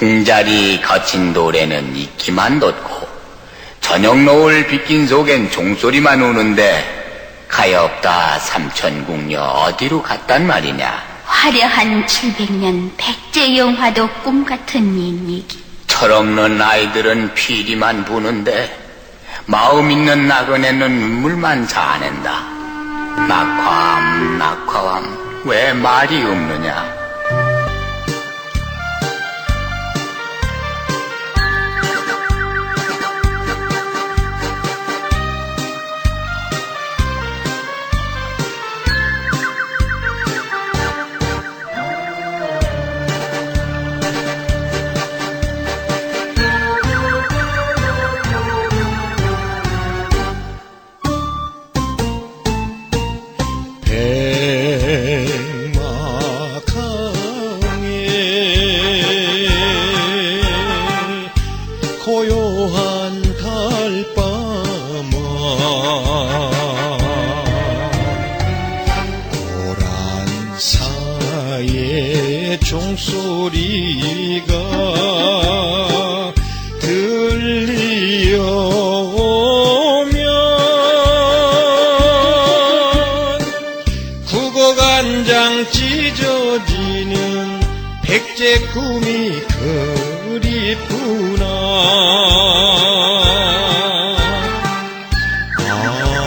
궁자리 거친 돌에는 이끼만 돋고 저녁 노을 빗긴 속엔 종소리만 우는데 가엾다 삼천궁녀 어디로 갔단 말이냐? 화려한 700년 백제 영화도 꿈 같은 얘기. 철없는 아이들은 피리만 부는데 마음 있는 나그네는 눈물만 자아낸다. 낙화암 낙화암 왜 말이 없느냐 고요한 달밤아 고란사의 종소리가 들리오면 국어간장 찢어지는 백제 꿈이 그립구나